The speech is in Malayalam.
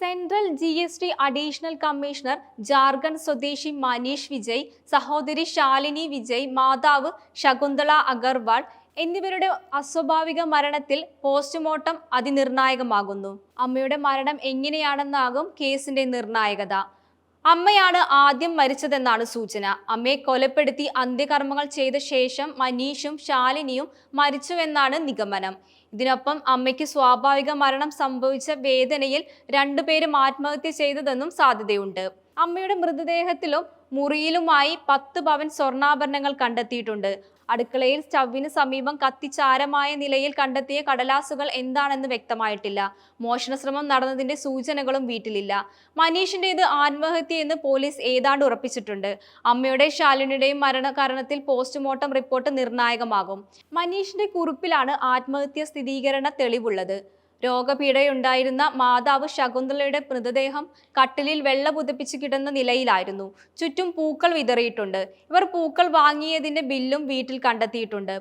Central G S T additional commissioner Jharkhand സ്വദേശി മനീഷ് വിജയ് സഹോദരി ശാലിനി വിജയ് മാതാവ് ശകുന്തള അഗർവാൾ എന്നിവരുടെ അസ്വാഭാവിക മരണത്തിൽ പോസ്റ്റ്മോർട്ടം അതിനിർണായകമാകുന്നു. അമ്മയുടെ മരണം എങ്ങനെയാണെന്നാകും കേസിന്റെ നിർണായകത. അമ്മയാണ് ആദ്യം മരിച്ചതെന്നാണ് സൂചന. അമ്മയെ കൊലപ്പെടുത്തി അന്ത്യകർമ്മങ്ങൾ ചെയ്ത ശേഷം മനീഷും ശാലിനിയും മരിച്ചുവെന്നാണ് നിഗമനം. ഇതിനൊപ്പം അമ്മയ്ക്ക് സ്വാഭാവിക മരണം സംഭവിച്ച വേദനയിൽ രണ്ടുപേരും ആത്മഹത്യ ചെയ്തതെന്നും സാധ്യതയുണ്ട്. അമ്മയുടെ മൃതദേഹത്തിലും മുറിയിലുമായി പത്ത് പവൻ സ്വർണാഭരണങ്ങൾ കണ്ടെത്തിയിട്ടുണ്ട്. അടുക്കളയിൽ സ്റ്റവിന് സമീപം കത്തിച്ചാരമായ നിലയിൽ കണ്ടെത്തിയ കടലാസുകൾ എന്താണെന്ന് വ്യക്തമായിട്ടില്ല. മോഷണശ്രമം നടന്നതിന്റെ സൂചനകളും വീട്ടിലില്ല. മനീഷിന്റേത് ആത്മഹത്യയെന്ന് പോലീസ് ഏതാണ്ട് ഉറപ്പിച്ചിട്ടുണ്ട്. അമ്മയുടെ ശാലിനിയുടെയും മരണകാരണത്തിൽ പോസ്റ്റ്മോർട്ടം റിപ്പോർട്ട് നിർണായകമാകും. മനീഷിന്റെ കുറിപ്പിലാണ് ആത്മഹത്യ സ്ഥിരീകരണ തെളിവുള്ളത്. രോഗപീഠയുണ്ടായിരുന്ന മാതാവ് ശകുന്തളയുടെ മൃതദേഹം കട്ടിലിൽ വെള്ള പുതപ്പിച്ച് കിടന്ന നിലയിലായിരുന്നു. ചുറ്റും പൂക്കൾ വിതറിയിട്ടുണ്ട്. ഇവർ പൂക്കൾ വാങ്ങിയതിന്റെ ബില്ലും വീട്ടിൽ കണ്ടെത്തിയിട്ടുണ്ട്.